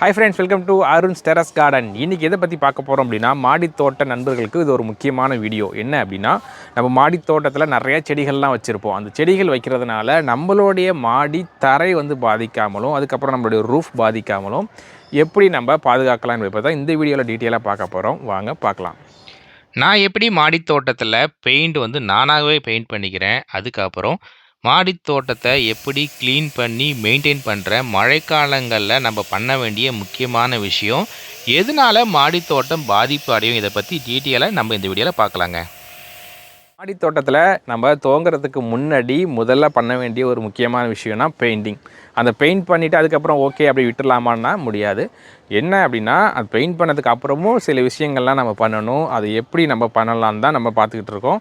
Hi friends welcome to Arun's terrace garden இன்றைக்கி எதை பற்றி பார்க்க போகிறோம் அப்படின்னா மாடித்தோட்ட நண்பர்களுக்கு இது ஒரு முக்கியமான வீடியோ என்ன அப்படின்னா நம்ம மாடித்தோட்டத்தில் நிறைய செடிகள்லாம் வச்சுருப்போம். அந்த செடிகள் வைக்கிறதுனால நம்மளுடைய மாடி தரை வந்து பாதிக்காமலும் அதுக்கப்புறம் நம்மளுடைய ரூஃப் பாதிக்காமலும் எப்படி நம்ம பாதுகாக்கலாம்னு என்பதை தான் இந்த வீடியோவில் டீட்டெயிலாக பார்க்க போகிறோம் வாங்க பார்க்கலாம். நான் எப்படி மாடித் தோட்டத்தில் பெயிண்ட் வந்து நானாகவே பெயிண்ட் பண்ணிக்கிறேன். அதுக்கப்புறம் மாடித் தோட்டத்தை எப்படி க்ளீன் பண்ணி மெயின்டைன் பண்ணுற மழைக்காலங்களில் நம்ம பண்ண வேண்டிய முக்கியமான விஷயம் எதனால மாடித் தோட்டம் பாதிப்பு அடையும் இதை பற்றி டீட்டெயிலாக நம்ம இந்த வீடியோவில் பார்க்கலாங்க. மாடித்தோட்டத்தில் நம்ம துவங்குறதுக்கு முன்னாடி முதல்ல பண்ண வேண்டிய ஒரு முக்கியமான விஷயம்னா பெயிண்டிங் அந்த பெயிண்ட் பண்ணிவிட்டு அதுக்கப்புறம் ஓகே அப்படி விட்டுடலாமான்னா முடியாது. என்ன அப்படின்னா அது பெயிண்ட் பண்ணதுக்கு அப்புறமும் சில விஷயங்கள்லாம் நம்ம பண்ணணும். அது எப்படி நம்ம பண்ணலான்னு தான் நம்ம பார்த்துக்கிட்டு இருக்கோம்.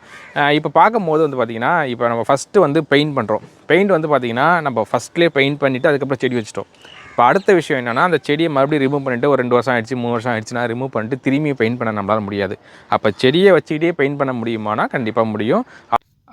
இப்போ பார்க்கும்போது வந்து பார்த்திங்கன்னா இப்போ நம்ம ஃபஸ்ட்டு வந்து பெயிண்ட் பண்ணுறோம் பெயிண்ட் வந்து பார்த்திங்கன்னா நம்ம ஃபஸ்ட்லேயே பெயிண்ட் பண்ணிவிட்டு அதுக்கப்புறம் செடி வச்சிட்டோம். இப்போ அடுத்த விஷயம் என்னென்னா அந்த செடியை மறுபடியும் ரிமூவ் பண்ணிட்டு ஒரு ரெண்டு வருஷம் ஆயிடுச்சு மூணு வருஷம் ஆயிடுச்சுன்னா ரிமூவ் பண்ணிட்டு திரும்பி பெயிண்ட் பண்ண நம்மளால முடியாது. அப்போ செடியை வச்சுக்கிட்டே பெயிண்ட் பண்ண முடியுமானா கண்டிப்பாக முடியும்.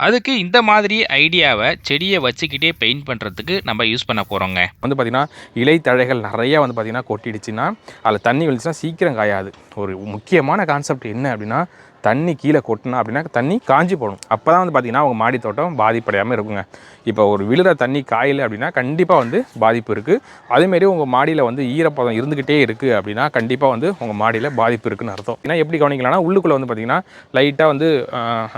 அதுக்கு இந்த மாதிரி ஐடியாவை செடியை வச்சுக்கிட்டே பெயிண்ட் பண்ணுறதுக்கு நம்ம யூஸ் பண்ண போகிறோங்க வந்து பார்த்திங்கன்னா இலை தழைகள் நிறையா வந்து பார்த்திங்கன்னா கொட்டிடுச்சுன்னா அதில் தண்ணி விழுந்துச்சுன்னா சீக்கிரம் காயாது. ஒரு முக்கியமான கான்செப்ட் என்ன அப்படின்னா தண்ணி கீழே கொட்டினா அப்படின்னா தண்ணி காஞ்சி போடும். அப்போ தான் வந்து பார்த்திங்கன்னா உங்கள் மாடி தோட்டம் பாதிப்படையாமல் இருக்குங்க. இப்போ ஒரு விழுற தண்ணி காயில் அப்படின்னா கண்டிப்பாக வந்து பாதிப்பு இருக்குது அதேமாரி உங்கள் மாடியில் வந்து ஈரப்பதம் இருந்துக்கிட்டே இருக்குது அப்படின்னா கண்டிப்பாக வந்து உங்கள் மாடியில் பாதிப்பு இருக்குன்னு அர்த்தம். ஏன்னா எப்படி கவனிக்கலாம்னா உள்ளுக்குள்ளே வந்து பார்த்திங்கன்னா லைட்டாக வந்து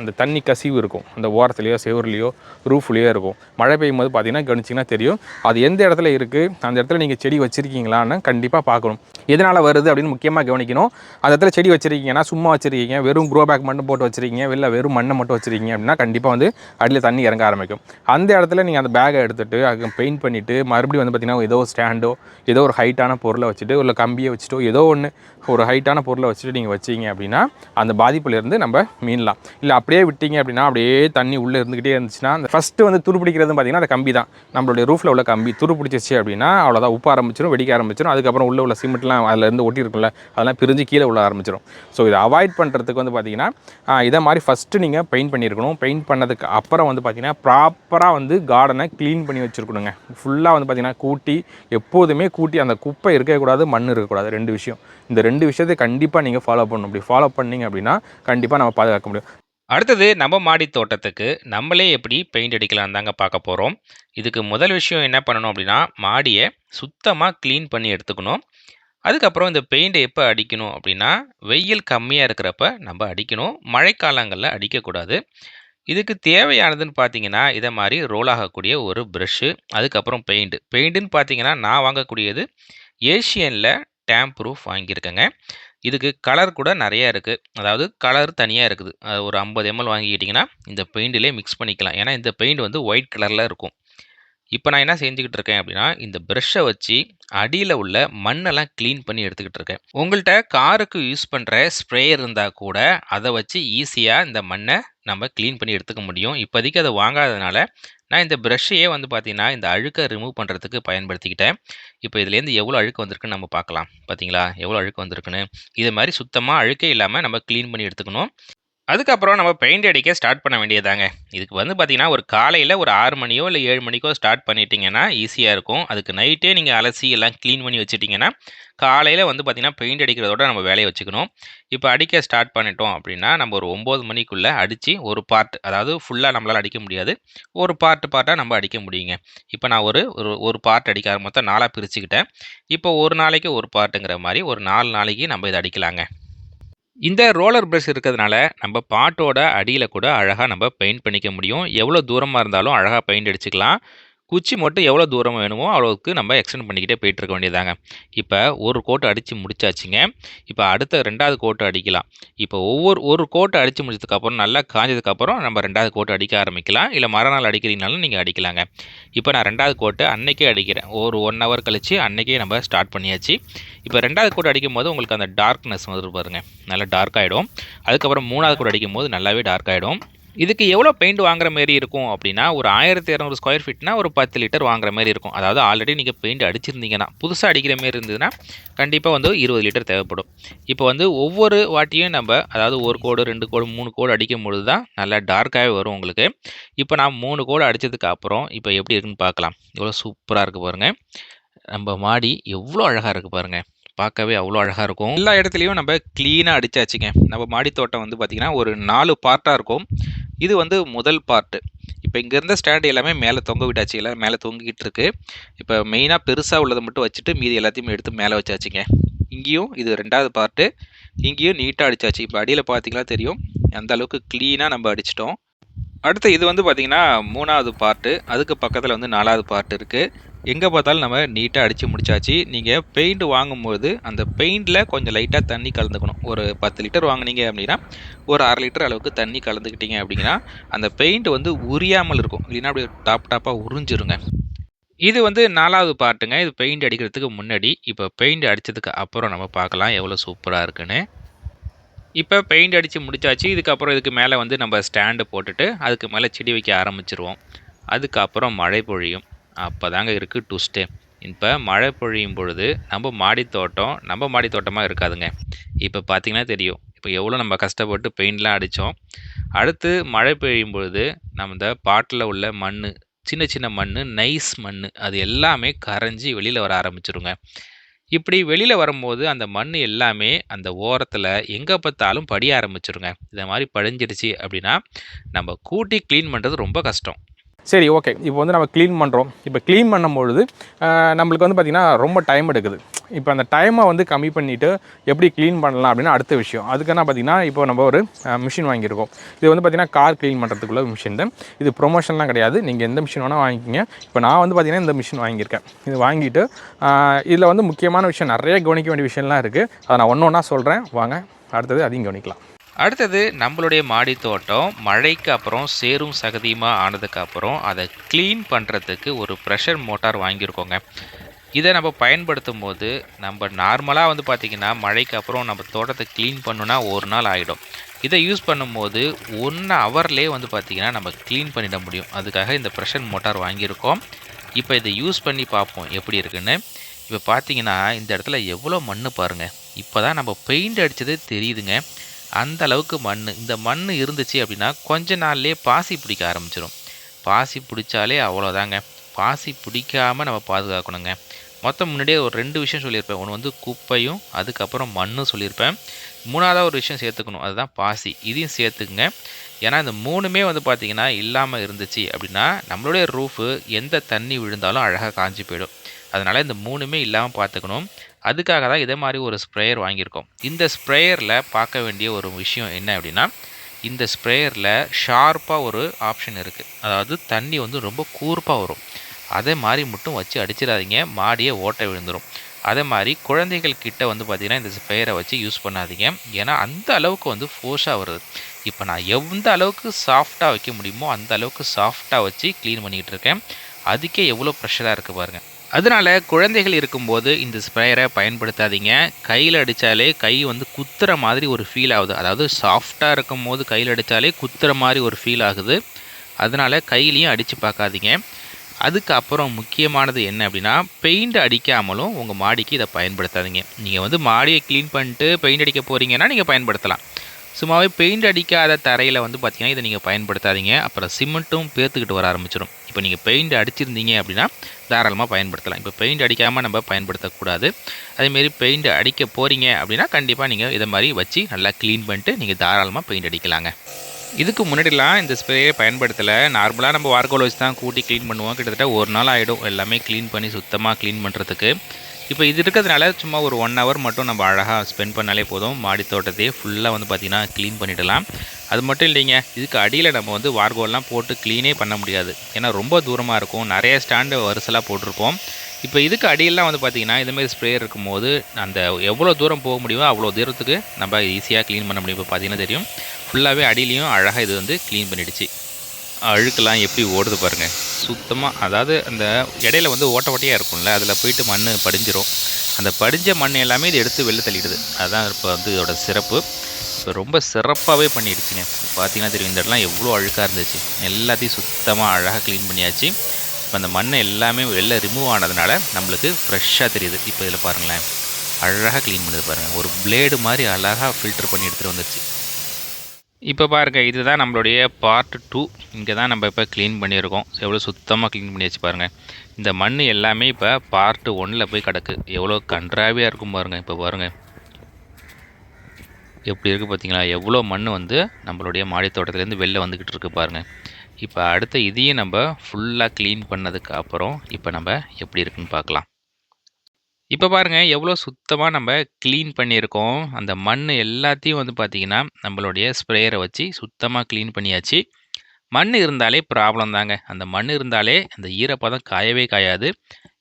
அந்த தண்ணி கசிவு இருக்கும். அந்த ஓரத்துலேயோ செவர்லேயோ ரூஃப்லேயோ இருக்கும். மழை பெய்யும் போது பார்த்தீங்கன்னா கவனிச்சிங்கன்னா தெரியும். அது எந்த இடத்துல இருக்குது அந்த இடத்துல நீங்கள் செடி வச்சுருக்கீங்களான்னு கண்டிப்பாக பார்க்கணும். எதனால் வருது அப்படின்னு முக்கியமாக கவனிக்கணும். அந்த இடத்துல செடி வச்சுருக்கீங்கன்னா சும்மா வச்சுருக்கீங்க வெறும் க்ரோ பேக் மட்டும் போட்டு வச்சுருக்கீங்க வெளில வெறும் மண்ணை மட்டும் வச்சுருக்கீங்க அப்படின்னா கண்டிப்பாக வந்து அடியில் தண்ணி இறங்க ஆரம்பிக்கும். அந்த இடத்துல நீங்கள் அந்த பேக்கை எடுத்துகிட்டு அதுக்கு பெயிண்ட் பண்ணிவிட்டு மறுபடியும் வந்து பார்த்திங்கன்னா ஏதோ ஒரு ஸ்டாண்டோ ஏதோ ஒரு ஹைட்டான பொருளை வச்சுட்டு இல்லை கம்பியை வச்சுட்டோ ஏதோ ஒன்று ஒரு ஹைட்டான பொருளை வச்சுட்டு நீங்கள் வச்சீங்க அப்படின்னா அந்த பாதிப்புலேருந்து நம்ம மீனலாம் இல்லை அப்படியே விட்டீங்க அப்படின்னா அப்படியே தண்ணி உள்ளே இருந்துக்கிட்டே இருந்துச்சுன்னா அந்த ஃபஸ்ட்டு வந்து துரு பிடிக்கிறது பார்த்தீங்கன்னா அந்த கம்பி தான். நம்மளுடைய ரூஃபில் உள்ள கம்பி துரு பிடிச்சிச்சு அப்படின்னா அவ்வளோதான் உப்ப ஆரம்பிச்சிடும் வெடிக்க ஆரம்பிச்சிடும் அதுக்கப்புறம் உள்ள உள்ள சிமெண்ட்லாம் அதில் இருந்து ஒட்டி இருக்கும்ல அதெல்லாம் பிரிஞ்சு கீழே உள்ள ஆரம்பிச்சிடும் ஸோ இதை அவாய்ட் பண்ணுறதுக்கு வந்து பார்த்தீங்கன்னா பார்த்தீங்கன்னா இதை மாதிரி ஃபஸ்ட்டு நீங்கள் பெயிண்ட் பண்ணியிருக்கணும். பெயிண்ட் பண்ணதுக்கு அப்புறம் வந்து பார்த்தீங்கன்னா ப்ராப்பராக வந்து கார்டனை க்ளீன் பண்ணி வச்சுருக்கணுங்க. ஃபுல்லாக வந்து பார்த்தீங்கன்னா கூட்டி எப்போதுமே கூட்டி அந்த குப்பை இருக்கக்கூடாது மண் இருக்கக்கூடாது ரெண்டு விஷயம். இந்த ரெண்டு விஷயத்தை கண்டிப்பாக நீங்கள் ஃபாலோ பண்ணணும். அப்படி ஃபாலோ பண்ணீங்க அப்படின்னா கண்டிப்பாக நம்ம பாதுகாக்க முடியும். அடுத்தது நம்ம மாடி தோட்டத்துக்கு நம்மளே எப்படி பெயிண்ட் அடிக்கலாம் தாங்க பார்க்க போகிறோம் இதுக்கு முதல் விஷயம் என்ன பண்ணணும் அப்படின்னா மாடியை சுத்தமாக க்ளீன் பண்ணி எடுத்துக்கணும். அதுக்கப்புறம் இந்த பெயிண்டை எப்போ அடிக்கணும் அப்படின்னா வெயில் கம்மியாக இருக்கிறப்ப நம்ம அடிக்கணும். மழைக்காலங்களில் அடிக்கக்கூடாது. இதுக்கு தேவையானதுன்னு பார்த்தீங்கன்னா இதை மாதிரி ரோல் ஆகக்கூடிய ஒரு ப்ரெஷ்ஷு அதுக்கப்புறம் பெயிண்ட். பெயிண்ட்டுன்னு பார்த்தீங்கன்னா நான் வாங்கக்கூடியது ஏஷியனில் டேம் ப்ரூஃப் வாங்கியிருக்கேங்க. இதுக்கு கலர் கூட நிறையா இருக்குது அதாவது கலர் தனியாக இருக்குது. அது ஒரு ஐம்பது எம்எல் வாங்கிக்கிட்டிங்கன்னா இந்த பெயிண்டிலே மிக்ஸ் பண்ணிக்கலாம். ஏன்னா இந்த பெயிண்ட் வந்து ஒயிட் கலரில் இருக்கும். இப்போ நான் என்ன செஞ்சுக்கிட்டு இருக்கேன் அப்படின்னா இந்த ப்ரெஷ்ஷை வச்சு அடியில் உள்ள மண்ணெல்லாம் க்ளீன் பண்ணி எடுத்துக்கிட்டு இருக்கேன். உங்கள்கிட்ட காருக்கு யூஸ் பண்ணுற ஸ்ப்ரே இருந்தால் கூட அதை வச்சு ஈஸியாக இந்த மண்ணை நம்ம க்ளீன் பண்ணி எடுத்துக்க முடியும். இப்போதைக்கு அதை வாங்காததுனால நான் இந்த ப்ரஷ்ஷையே வந்து பார்த்தீங்கன்னா இந்த அழுக்கை ரிமூவ் பண்ணுறதுக்கு பயன்படுத்திக்கிட்டேன். இப்போ இதுலேருந்து எவ்வளோ அழுக்கு வந்திருக்குன்னு நம்ம பார்க்கலாம். பார்த்தீங்களா? எவ்வளோ அழுக்கு வந்திருக்குன்னு. இது மாதிரி சுத்தமாக அழுக்கே இல்லாமல் நம்ம க்ளீன் பண்ணி எடுத்துக்கணும். அதுக்கப்புறம் நம்ம பெயிண்ட் அடிக்க ஸ்டார்ட் பண்ண வேண்டியதாங்க இதுக்கு வந்து பார்த்தீங்கன்னா ஒரு காலையில் ஒரு ஆறு மணியோ இல்லை ஏழு மணிக்கோ ஸ்டார்ட் பண்ணிட்டீங்கன்னா ஈஸியாக இருக்கும். அதுக்கு நைட்டே நீங்கள் அலசி எல்லாம் க்ளீன் பண்ணி வச்சுட்டிங்கன்னா காலையில் வந்து பார்த்திங்கன்னா பெயிண்ட் அடிக்கிறதோட நம்ம வேலையை வச்சுக்கணும். இப்போ அடிக்க ஸ்டார்ட் பண்ணிட்டோம் அப்படின்னா நம்ம ஒரு ஒம்பது மணிக்குள்ளே அடித்து ஒரு பார்ட் அதாவது ஃபுல்லாக நம்மளால் அடிக்க முடியாது. ஒரு பார்ட் பார்ட்டாக நம்ம அடிக்க முடியுங்க. இப்போ நான் ஒரு ஒரு ஒரு பார்ட் அடிக்க மொத்தம் நாளாக பிரிச்சுக்கிட்டேன். இப்போ ஒரு நாளைக்கு ஒரு பார்ட்டுங்கிற மாதிரி ஒரு நாலு நாளைக்கு நம்ம இதை அடிக்கலாங்க. இந்த ரோலர் ப்ரஷ் இருக்கிறதுனால நம்ம பாட்டோட அடியில் கூட அழகாக நம்ம பெயிண்ட் பண்ணிக்க முடியும். எவ்வளோ தூரமாக இருந்தாலும் அழகாக பெயிண்ட் அடிச்சுக்கலாம். குச்சி மட்டும் எவ்வளோ தூரம் வேணுமோ அவ்வளோக்கு நம்ம எக்ஸ்டெண்ட் பண்ணிக்கிட்டே போயிட்டு இருக்க வேண்டியதாங்க. இப்போ ஒரு கோட்டை அடித்து முடிச்சாச்சுங்க. இப்போ அடுத்த ரெண்டாவது கோட்டை அடிக்கலாம். இப்போ ஒவ்வொரு ஒரு கோட்டை அடித்து முடிச்சதுக்கப்புறம் நல்லா காஞ்சதுக்கப்புறம் நம்ம ரெண்டாவது கோட்டை அடிக்க ஆரம்பிக்கலாம். இல்லை மறுநாள் அடிக்கிறீங்கனாலும் நீங்கள் அடிக்கலாங்க. இப்போ நான் ரெண்டாவது கோட்டை அன்னைக்கே அடிக்கிறேன். ஒரு ஒன் ஹவர் கழிச்சு அன்னைக்கே நம்ம ஸ்டார்ட் பண்ணியாச்சு. இப்போ ரெண்டாவது கோட்டை அடிக்கும் போது உங்களுக்கு அந்த டார்க்னஸ் வந்து பாருங்கள் நல்லா டார்க் ஆகிடும் அதுக்கப்புறம் மூணாவது கோட்டை அடிக்கும் போது நல்லாவே டார்க் ஆகிடும் இதுக்கு எவ்வளோ பெயிண்ட் வாங்குற மாரி இருக்கும் அப்படின்னா ஒரு ஆயிரத்தி இரநூறு ஸ்கொயர் ஃபீட்னா ஒரு பத்து லிட்டர் வாங்குற மாதிரி இருக்கும். அதாவது ஆல்ரெடி நீங்கள் பெயிண்ட் அடிச்சிருந்தீங்கன்னா புதுசாக அடிக்கிற மாரி இருந்ததுன்னா கண்டிப்பாக வந்து இருபது லிட்டர் தேவைப்படும். இப்போ வந்து ஒவ்வொரு வாட்டியும் நம்ம அதாவது ஒரு கோடு ரெண்டு கோடு மூணு கோடு அடிக்கும் பொழுது தான் நல்லா டார்க்காகவே வரும் உங்களுக்கு. இப்போ நான் மூணு கோடு அடித்ததுக்கு அப்புறம் இப்போ எப்படி இருக்குன்னு பார்க்கலாம். எவ்வளோ சூப்பராக இருக்குது பாருங்கள் நம்ம மாடி எவ்வளோ அழகாக இருக்குது பாருங்கள் பார்க்கவே அவ்வளோ அழகாக இருக்கும். எல்லா இடத்துலையும் நம்ம க்ளீனாக அடித்தாச்சுங்க நம்ம மாடி தோட்டம் வந்து பார்த்திங்கன்னா ஒரு நாலு பார்ட்டாக இருக்கும். இது வந்து முதல் பார்ட்டு இப்போ இங்கேருந்த ஸ்டாண்ட் எல்லாமே மேலே தொங்க விட்டாச்சு எல்லாம் மேலே தொங்கிக்கிட்டு இருக்கு. இப்போ மெயினாக பெருசாக உள்ளதை மட்டும் வச்சுட்டு மீதி எல்லாத்தையும் எடுத்து மேலே வச்சாச்சுங்க. இங்கேயும் இது ரெண்டாவது பார்ட்டு இங்கேயும் நீட்டாக அடிச்சாச்சு. இப்போ அடியில் பார்த்தீங்கன்னா தெரியும்? அந்த அளவுக்கு க்ளீனாக நம்ம அடிச்சிட்டோம். அடுத்து இது வந்து பார்த்திங்கன்னா மூணாவது பார்ட்டு அதுக்கு பக்கத்தில் வந்து நாலாவது பார்ட் இருக்குது எங்கே பார்த்தாலும் நம்ம நீட்டாக அடித்து முடிச்சாச்சு. நீங்கள் பெயிண்ட் வாங்கும்போது அந்த பெயிண்டில் கொஞ்சம் லைட்டாக தண்ணி கலந்துக்கணும். ஒரு பத்து லிட்டர் வாங்குனீங்க அப்படின்னா ஒரு அரை லிட்டர் அளவுக்கு தண்ணி கலந்துக்கிட்டீங்க அப்படின்னா அந்த பெயிண்ட் வந்து உரியாமல் இருக்கும். இல்லைன்னா அப்படியே டாப் டாப்பாக உறிஞ்சிருங்க. இது வந்து நாலாவது பார்ட்டுங்க இது பெயிண்ட் அடிக்கிறதுக்கு முன்னாடி இப்போ பெயிண்ட் அடித்ததுக்கு அப்புறம் நம்ம பார்க்கலாம் எவ்வளோ சூப்பராக இருக்குன்னு. இப்போ பெயிண்ட் அடித்து முடிச்சாச்சு. இதுக்கப்புறம் இதுக்கு மேலே வந்து நம்ம ஸ்டாண்டு போட்டுட்டு அதுக்கு மேலே செடி வைக்க ஆரம்பிச்சிருவோம். அதுக்கப்புறம் மழை பொழியும். அப்போ தாங்க இருக்குது ட்விஸ்ட்டு இப்போ மழை பொழியும் பொழுது நம்ம மாடித்தோட்டம் நம்ம மாடித்தோட்டமாக இருக்காதுங்க. இப்போ பார்த்தீங்கன்னா தெரியும். இப்போ எவ்வளோ நம்ம கஷ்டப்பட்டு பெயிண்ட்லாம் அடித்தோம் அடுத்து மழை பெய்யும் பொழுது நம்ம இந்த பாட்டில் உள்ள மண் சின்ன சின்ன மண் நைஸ் மண் அது எல்லாமே கரைஞ்சி வெளியில் வர ஆரம்பிச்சிருங்க. இப்படி வெளியில் வரும்போது அந்த மண் எல்லாமே அந்த ஓரத்தில் எங்கே பார்த்தாலும் படிய ஆரம்பிச்சிருங்க. இதை மாதிரி படிஞ்சிடுச்சு அப்படின்னா நம்ம கூட்டி க்ளீன் பண்ணுறது ரொம்ப கஷ்டம். சரி ஓகே இப்போ வந்து நம்ம க்ளீன் பண்ணுறோம் இப்போ க்ளீன் பண்ணும்பொழுது நம்மளுக்கு வந்து பார்த்திங்கன்னா ரொம்ப டைம் எடுக்குது. இப்போ அந்த டைமை வந்து கம்மி பண்ணிவிட்டு எப்படி க்ளீன் பண்ணலாம் அப்படின்னு அடுத்த விஷயம். அதுக்கான பார்த்திங்கன்னா இப்போ நம்ம ஒரு மிஷின் வாங்கியிருக்கோம். இது வந்து பார்த்திங்கன்னா கார் க்ளீன் பண்ணுறதுக்குள்ள மிஷின் தான் இது ப்ரொமோஷன்லாம் கிடையாது. நீங்கள் எந்த மிஷின் வேணால் வாங்கிக்கிங்க. இப்போ நான் வந்து பார்த்திங்கன்னா இந்த மிஷின் வாங்கியிருக்கேன். இது வாங்கிட்டு இதில் வந்து முக்கியமான விஷயம் நிறைய கவனிக்க வேண்டிய விஷயம்லாம் இருக்குது அதை நான் ஒன்று ஒன்றா சொல்கிறேன் வாங்க அடுத்தது அதையும் கவனிக்கலாம். அடுத்தது நம்மளுடைய மாடி தோட்டம் மழைக்கு அப்புறம் சேரும் சகதியுமாக ஆனதுக்கு அப்புறம் அதை க்ளீன் பண்ணுறதுக்கு ஒரு ப்ரெஷர் மோட்டார் வாங்கியிருக்கோங்க. இதை நம்ம பயன்படுத்தும் போது நம்ம நார்மலாக வந்து பார்த்திங்கன்னா மழைக்கு அப்புறம் நம்ம தோட்டத்தை க்ளீன் பண்ணுனா ஒரு நாள் ஆகிடும் இதை யூஸ் பண்ணும்போது ஒன் ஹவர்லேயே வந்து பார்த்திங்கன்னா நம்ம க்ளீன் பண்ணிட முடியும். அதுக்காக இந்த ப்ரெஷர் மோட்டார் வாங்கியிருக்கோம். இப்போ இதை யூஸ் பண்ணி பார்ப்போம் எப்படி இருக்குன்னு. இப்போ பார்த்தீங்கன்னா இந்த இடத்துல எவ்வளோ மண் பாருங்கள் இப்போ தான் நம்ம பெயிண்ட் அடித்ததே தெரியுதுங்க. அந்த அளவுக்கு மண் இந்த மண் இருந்துச்சு அப்படின்னா கொஞ்ச நாள்லேயே பாசி பிடிக்க ஆரம்பிச்சிடும் பாசி பிடிச்சாலே அவ்வளோதாங்க. பாசி பிடிக்காம நம்ம பாதுகாக்கணுங்க. மொத்தம் முன்னாடியே ஒரு ரெண்டு விஷயம் சொல்லியிருப்பேன். ஒன்று வந்து குப்பையும் அதுக்கப்புறம் மண்ணும் சொல்லியிருப்பேன். மூணாவதாக ஒரு விஷயம் சேர்த்துக்கணும். அதுதான் பாசி. இதையும் சேர்த்துக்குங்க. ஏன்னா இந்த மூணுமே வந்து பார்த்திங்கன்னா இல்லாமல் இருந்துச்சு அப்படின்னா நம்மளுடைய ரூஃபு எந்த தண்ணி விழுந்தாலும் அழகாக காஞ்சி போயிடும். அதனால் இந்த மூணுமே இல்லாமல் பார்த்துக்கணும். அதுக்காக தான் இதே மாதிரி ஒரு ஸ்ப்ரேயர் வாங்கியிருக்கோம். இந்த ஸ்ப்ரேயரில் பார்க்க வேண்டிய ஒரு விஷயம் என்ன அப்படின்னா இந்த ஸ்ப்ரேயரில் ஷார்ப்பாக ஒரு ஆப்ஷன் இருக்குது அதாவது தண்ணி வந்து ரொம்ப கூர்ப்பாக வரும். அதே மாதிரி மட்டும் வச்சு அடிச்சிடாதீங்க. மாடியே ஓட்டை விழுந்துடும் அதே மாதிரி குழந்தைகள் கிட்ட வந்து பார்த்திங்கன்னா இந்த ஸ்ப்ரேயரை வச்சு யூஸ் பண்ணாதீங்க. ஏன்னா அந்த அளவுக்கு வந்து ஃபோர்ஸாக வருது. இப்போ நான் எந்த அளவுக்கு சாஃப்டாக வைக்க முடியுமோ அந்த அளவுக்கு சாஃப்டாக வச்சு க்ளீன் பண்ணிக்கிட்டு இருக்கேன். அதுக்கே எவ்வளோ ப்ரெஷராக இருக்குது பாருங்கள் அதனால குழந்தைகள் இருக்கும்போது இந்த ஸ்ப்ரேயரை பயன்படுத்தாதீங்க. கையில் அடித்தாலே கை வந்து குத்துற மாதிரி ஒரு ஃபீல் ஆகுது. அதாவது சாஃப்டாக இருக்கும் போது கையில் அடித்தாலே குத்துற மாதிரி ஒரு ஃபீல் ஆகுது. அதனால கையிலையும் அடித்து பார்க்காதீங்க. அதுக்கப்புறம் முக்கியமானது என்ன அப்படின்னா பெயிண்ட் அடிக்காமலும் உங்கள் மாடிக்கு இதை பயன்படுத்தாதீங்க. நீங்கள் வந்து மாடியை க்ளீன் பண்ணிட்டு பெயிண்ட் அடிக்க போகிறீங்கன்னா நீங்கள் பயன்படுத்தலாம். சும்மாவே பெயிண்ட் அடிக்காத தரையில் வந்து பார்த்தீங்கன்னா இதை நீங்கள் பயன்படுத்தாதீங்க. அப்புறம் சிமெண்ட்டும் பேர்த்துக்கிட்டு வர ஆரம்பிச்சிடும் இப்போ நீங்கள் பெயிண்ட் அடிச்சிருந்தீங்க அப்படின்னா தாராளமாக பயன்படுத்தலாம். இப்போ பெயிண்ட் அடிக்காமல் நம்ம பயன்படுத்தக்கூடாது. அதேமாரி பெயிண்ட் அடிக்க போகிறீங்க அப்படின்னா கண்டிப்பாக நீங்கள் இதை மாதிரி வச்சு நல்லா க்ளீன் பண்ணிட்டு நீங்கள் தாராளமாக பெயிண்ட் அடிக்கலாங்க. இதுக்கு முன்னாடிலாம் இந்த ஸ்ப்ரேயை பயன்படுத்தலை. நார்மலாக நம்ம வார்கோல் வச்சு தான் கூட்டி க்ளீன் பண்ணுவோம். கிட்டத்தட்ட ஒரு நாள் ஆகிடும் எல்லாமே க்ளீன் பண்ணி சுத்தமாக க்ளீன் பண்ணுறதுக்கு இப்போ இது இருக்கிறதுனால சும்மா ஒரு ஒன் ஹவர் மட்டும் நம்ம அழகாக ஸ்பெண்ட் பண்ணாலே போதும். மாடி தோட்டத்தையே ஃபுல்லாக வந்து பார்த்திங்கன்னா க்ளீன் பண்ணிடலாம். அது மட்டும் இல்லைங்க இதுக்கு அடியில் நம்ம வந்து வார்கோல்லாம் போட்டு க்ளீனே பண்ண முடியாது. ஏன்னா ரொம்ப தூரமாக இருக்கும். நிறைய ஸ்டாண்டு வரிசலாக போட்டிருப்போம். இப்போ இதுக்கு அடியெல்லாம் வந்து பார்த்திங்கன்னா இதுமாரி ஸ்ப்ரேயர் இருக்கும்போது அந்த எவ்வளோ தூரம் போக முடியுமோ அவ்வளோ தூரத்துக்கு நம்ம ஈஸியாக க்ளீன் பண்ண முடியும். இப்போ பார்த்தீங்கன்னா தெரியும். ஃபுல்லாகவே அடியிலையும் அழகாக இது வந்து க்ளீன் பண்ணிடுச்சு. அழுக்கெல்லாம் எப்படி ஓடுது பாருங்கள் சுத்தமாக அதாவது அந்த இடையில வந்து ஓட்ட ஓட்டையாக இருக்கும்ல அதில் போயிட்டு மண் படிஞ்சிரும். அந்த படிஞ்ச மண் எல்லாமே இது எடுத்து வெளில தள்ளிடுது. அதுதான் இப்போ வந்து இதோட சிறப்பு. இப்போ ரொம்ப சிறப்பாகவே பண்ணிடுச்சுங்க. பார்த்தீங்கன்னா தெரியும் இந்த இடம்லாம் எவ்வளோ அழுக்காக இருந்துச்சு. எல்லாத்தையும் சுத்தமாக அழகாக க்ளீன் பண்ணியாச்சு. இப்போ அந்த மண் எல்லாமே வெளில ரிமூவ் ஆனதுனால நம்மளுக்கு ஃப்ரெஷ்ஷாக தெரியுது. இப்போ இதில் பாருங்களேன் அழகாக க்ளீன் பண்ணுது பாருங்கள் ஒரு பிளேடு மாதிரி அழகாக ஃபில்டர் பண்ணி எடுத்துகிட்டு வந்துருச்சு. இப்போ பாருங்க இதுதான் நம்மளுடைய பார்ட் டூ இங்கே தான் நம்ம இப்போ க்ளீன் பண்ணியிருக்கோம். எவ்வளோ சுத்தமாக க்ளீன் பண்ணி வச்சு பாருங்கள் இந்த மண் எல்லாமே இப்போ பார்ட் ஒன்னில் போய் கிடக்கு. எவ்வளோ கன்றாவியாக இருக்கும் பாருங்கள் இப்போ பாருங்கள் எப்படி இருக்குது பார்த்தீங்களா எவ்வளோ மண் வந்து நம்மளுடைய மாடி தோட்டத்துலேருந்து வெளில வந்துக்கிட்டு இருக்கு பாருங்கள் இப்போ அடுத்த இதையும் நம்ம ஃபுல்லாக க்ளீன் பண்ணதுக்கு அப்புறம் இப்போ நம்ம எப்படி இருக்குன்னு பார்க்கலாம். இப்போ பாருங்கள் எவ்வளோ சுத்தமாக நம்ம க்ளீன் பண்ணியிருக்கோம். அந்த மண் எல்லாத்தையும் வந்து பார்த்திங்கன்னா நம்மளுடைய ஸ்ப்ரேயரை வச்சு சுத்தமாக க்ளீன் பண்ணியாச்சு. மண் இருந்தாலே ப்ராப்ளம் தாங்க. அந்த மண் இருந்தாலே அந்த ஈரப்பதம் காயவே காயாது.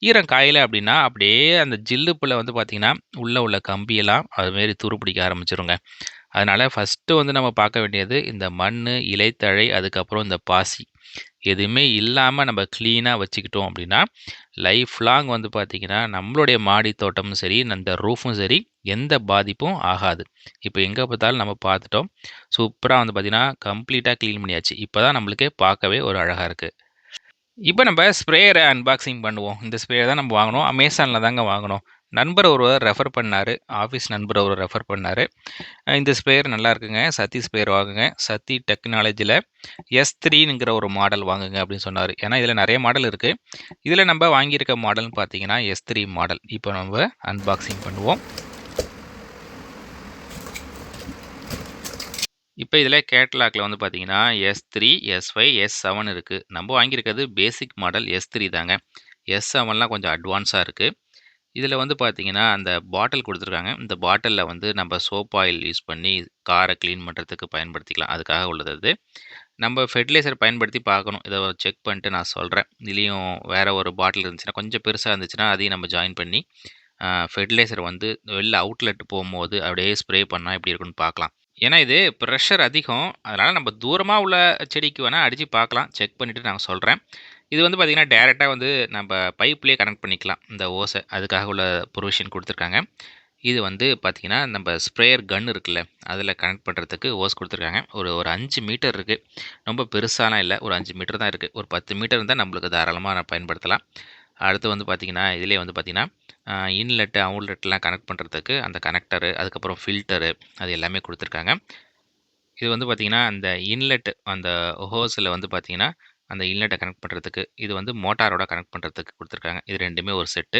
ஈரம் காயலை அப்படின்னா அப்படியே அந்த ஜில்லுப்பில் வந்து பார்த்திங்கன்னா உள்ளே உள்ள கம்பியெல்லாம் அதுமாரி துருப்பிடிக்க ஆரம்பிச்சிருங்க. அதனால் ஃபஸ்ட்டு வந்து நம்ம பார்க்க வேண்டியது இந்த மண் இலைத்தழை அதுக்கப்புறம் இந்த பாசி. எதுவுமே இல்லாமல் நம்ம க்ளீனாக வச்சுக்கிட்டோம் அப்படின்னா லைஃப் லாங் வந்து பார்த்திங்கன்னா நம்மளுடைய மாடி தோட்டமும் சரி அந்த ரூஃபும் சரி எந்த பாதிப்பும் ஆகாது. இப்போ எங்கே பார்த்தாலும் நம்ம பார்த்துட்டோம். சூப்பராக வந்து பார்த்திங்கன்னா கம்ப்ளீட்டாக க்ளீன் பண்ணியாச்சு. இப்போ தான் நம்மளுக்கே பார்க்கவே ஒரு அழகாக இருக்குது இப்போ நம்ம ஸ்ப்ரேயரை அன்பாக்சிங் பண்ணுவோம். இந்த ஸ்ப்ரேயர் தான் நம்ம வாங்கினோம் அமேசானில் தாங்க வாங்கினோம் நண்பர் ஒருவர் ரெஃபர் பண்ணார் ஆஃபீஸ் நண்பர் ஒருவர் ரெஃபர் பண்ணார். இந்த ஸ்ப்ரேயர் நல்லா இருக்குங்க சத்தி ஸ்ப்ரேயர் வாங்குங்க. சத்தி டெக்னாலஜியில் எஸ் த்ரீங்கிற ஒரு மாடல் வாங்குங்க அப்படின்னு சொன்னார். ஏன்னா இதில் நிறைய மாடல் இருக்குது இதில் நம்ம வாங்கியிருக்க மாடல்னு பார்த்தீங்கன்னா எஸ் த்ரீ மாடல் இப்போ நம்ம அன்பாக்சிங் பண்ணுவோம். இப்போ இதில் கேட்லாக்ல வந்து பார்த்தீங்கன்னா S three S five S seven இருக்குது நம்ம வாங்கியிருக்கிறது பேசிக் மாடல் எஸ் த்ரீ தாங்க. எஸ் செவன்லாம் கொஞ்சம் அட்வான்ஸாக இருக்குது இதில் வந்து பார்த்தீங்கன்னா அந்த பாட்டில் கொடுத்துருக்காங்க. இந்த பாட்டிலில் வந்து நம்ம சோப் ஆயில் யூஸ் பண்ணி காரை க்ளீன் பண்ணுறதுக்கு பயன்படுத்திக்கலாம். அதுக்காக உள்ளது அது. நம்ம ஃபெர்டிலைசர் பயன்படுத்தி பார்க்கணும் இதை செக் பண்ணிட்டு நான் சொல்கிறேன் இதுலேயும் வேறு ஒரு பாட்டில் இருந்துச்சுன்னா கொஞ்சம் பெருசாக இருந்துச்சுன்னா அதையும் நம்ம ஜாயின் பண்ணி ஃபெர்டிலைசர் வந்து வெளில அவுட்லெட் போகும்போது அப்படியே ஸ்ப்ரே பண்ணால் எப்படி இருக்குன்னு பார்க்கலாம் ஏன்னா இது ப்ரெஷர் அதிகம். அதனால் நம்ம தூரமாக உள்ள செடிக்கு வேணால் அடித்து பார்க்கலாம் செக் பண்ணிவிட்டு நான் சொல்கிறேன் இது வந்து பார்த்திங்கன்னா டேரெக்டாக வந்து நம்ம பைப்லேயே கனெக்ட் பண்ணிக்கலாம். இந்த ஓசை அதுக்காக உள்ள ப்ரொவிஷன் கொடுத்துருக்காங்க. இது வந்து பார்த்திங்கன்னா நம்ம ஸ்ப்ரேயர் கன் இருக்குல்ல அதில் கனெக்ட் பண்ணுறதுக்கு ஓஸ் கொடுத்துருக்காங்க. ஒரு ஒரு அஞ்சு மீட்டர் இருக்குது ரொம்ப பெருசாலாம் இல்லை ஒரு அஞ்சு மீட்டர் தான் இருக்குது ஒரு பத்து மீட்டர் இருந்தால் நம்மளுக்கு தாராளமாக பயன்படுத்தலாம். அடுத்து வந்து பார்த்திங்கன்னா இதிலே வந்து பார்த்திங்கன்னா இன்லெட்டு அவுட்லெட்லாம் கனெக்ட் பண்ணுறதுக்கு அந்த கனெக்டரு அதுக்கப்புறம் ஃபில்டரு அது எல்லாமே கொடுத்துருக்காங்க. இது வந்து பார்த்திங்கன்னா அந்த இன்லெட் அந்த ஹோஸில் வந்து பார்த்திங்கன்னா அந்த இன்லெட்டை கனெக்ட் பண்ணுறதுக்கு இது வந்து மோட்டாரோட கனெக்ட் பண்ணுறதுக்கு கொடுத்துருக்காங்க. இது ரெண்டுமே ஒரு செட்டு.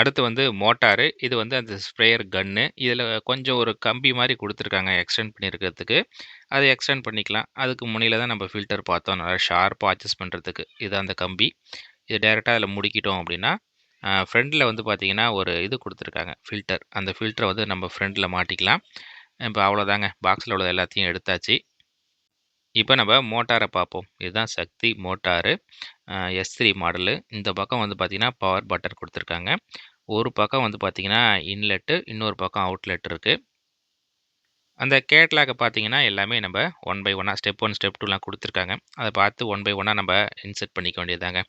அடுத்து வந்து மோட்டாரு இது வந்து அந்த ஸ்ப்ரேயர் கன்னு இதில் கொஞ்சம் ஒரு கம்பி மாதிரி கொடுத்துருக்காங்க எக்ஸ்டெண்ட் பண்ணியிருக்கிறதுக்கு அதை எக்ஸ்டெண்ட் பண்ணிக்கலாம். அதுக்கு முன்னில் தான் நம்ம ஃபில்டர் பார்த்தோம். நல்லா ஷார்ப்பாக அட்ஜஸ்ட் பண்ணுறதுக்கு இது அந்த கம்பி. இது டேரெக்டாக அதில் முடிக்கிட்டோம் அப்படின்னா ஃப்ரண்டில் வந்து பார்த்திங்கன்னா ஒரு இது கொடுத்துருக்காங்க ஃபில்டர். அந்த ஃபில்டரை வந்து நம்ம ஃப்ரண்டில் மாட்டிக்கலாம். இப்போ அவ்வளோதாங்க. பாக்ஸில் உள்ளது எல்லாத்தையும் எடுத்தாச்சு. இப்போ நம்ம மோட்டாரை பார்ப்போம். இதுதான் Shakti motor. S three model இந்த பக்கம் வந்து பார்த்திங்கன்னா பவர் பட்டன் கொடுத்துருக்காங்க. ஒரு பக்கம் வந்து பார்த்திங்கன்னா இன்லெட்டு இன்னொரு பக்கம் அவுட்லெட் இருக்குது அந்த கேட்லாக்கை பார்த்தீங்கன்னா எல்லாமே நம்ம ஒன் பை ஒன்னாக ஸ்டெப் ஒன் ஸ்டெப் டூலாம் கொடுத்துருக்காங்க. அதை பார்த்து ஒன் பை ஒன்னாக நம்ம இன்செர்ட் பண்ணிக்க வேண்டியதாங்க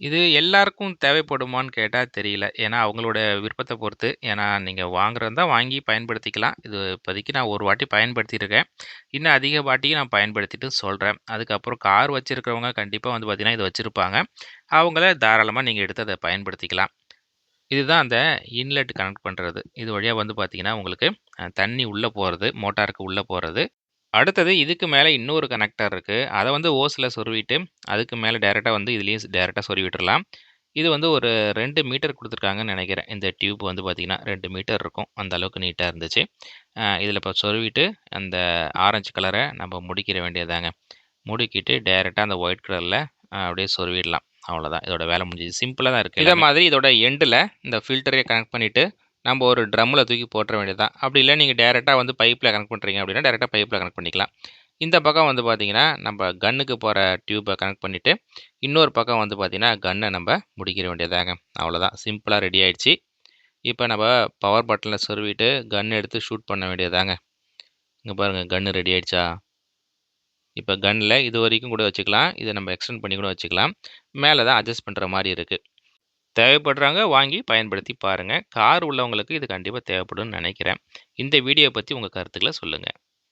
இது எல்லாருக்கும் தேவைப்படுமான்னு கேட்டால் தெரியல. ஏன்னா அவங்களோட விருப்பத்தை பொறுத்து. ஏன்னா நீங்கள் வாங்குறது தான் வாங்கி பயன்படுத்திக்கலாம். இது இப்போதைக்கு நான் ஒரு வாட்டி பயன்படுத்தியிருக்கேன். இன்னும் அதிக வாட்டியும் நான் பயன்படுத்திட்டு சொல்கிறேன் அதுக்கப்புறம் கார் வச்சுருக்கிறவங்க கண்டிப்பாக வந்து பார்த்திங்கன்னா இது வச்சுருப்பாங்க. அவங்கள தாராளமாக நீங்கள் எடுத்து அதை பயன்படுத்திக்கலாம். இதுதான் அந்த இன்லெட் கனெக்ட் பண்ணுறது இது வழியாக வந்து பார்த்திங்கன்னா உங்களுக்கு தண்ணி உள்ளே போகிறது மோட்டாருக்கு உள்ளே போகிறது அடுத்தது இதுக்கு மேலே இன்னொரு கனெக்டர் இருக்குது அதை வந்து ஓஸில் சொருவிட்டு அதுக்கு மேலே டேரெக்டாக வந்து இதுலேயும் டேரெக்டாக சொருவி விட்டுறலாம் இது வந்து ஒரு ரெண்டு மீட்டர் கொடுத்துருக்காங்கன்னு நினைக்கிறேன். இந்த டியூப் வந்து பார்த்திங்கன்னா ரெண்டு மீட்டர் இருக்கும். அந்த அளவுக்கு நீட்டாக இருந்துச்சு. இதில் இப்போ சொருவிட்டு அந்த ஆரஞ்சு கலரை நம்ம முடிக்கிற வேண்டியதாங்க முடிக்கிட்டு டேரெக்டாக அந்த ஒயிட் கலரில் அப்படியே சொருவிடலாம். அவ்வளோதான் இதோட வேலை முடிஞ்சிது. சிம்பிளாக தான் இருக்குது இதே மாதிரி இதோட எண்டில் இந்த ஃபில்டரை கனெக்ட் பண்ணிவிட்டு நம்ம ஒரு ட்ரம்மில் தூக்கி போட்டுற வேண்டியது தான் அப்படி இல்லை நீங்கள் டேரெக்டாக வந்து பைப்பில் கனெக்ட் பண்ணுறீங்க அப்படின்னா டேரெக்டாக பைப்பில் கனெக்ட் பண்ணிக்கலாம். இந்த பக்கம் வந்து பார்த்திங்கன்னா நம்ம கன்னுக்கு போகிற டியூப்பை கனெக்ட் பண்ணிவிட்டு இன்னொரு பக்கம் வந்து பார்த்திங்கன்னா கன்னை நம்ம முடிக்கிற வேண்டியதாங்க. அவ்வளோதான் சிம்பிளாக ரெடி ஆகிடுச்சு இப்போ நம்ம பவர் பட்டனில் சொருவிட்டு கன் எடுத்து ஷூட் பண்ண வேண்டியதாங்க. இங்கே பாருங்கள் கன்று ரெடி ஆகிடுச்சா இப்போ கன்னில் இது வரைக்கும் கூட வச்சுக்கலாம். இதை நம்ம எக்ஸ்டெண்ட் பண்ணி கூட வச்சுக்கலாம். மேலே தான் அட்ஜஸ்ட் பண்ணுற மாதிரி இருக்குது தேவைப்படுறாங்க வாங்கி பயன்படுத்தி பாருங்கள் கார் உள்ளவங்களுக்கு இது கண்டிப்பாக தேவைப்படும்னு நினைக்கிறேன். இந்த வீடியோ பற்றி உங்கள் கருத்துக்களை சொல்லுங்கள்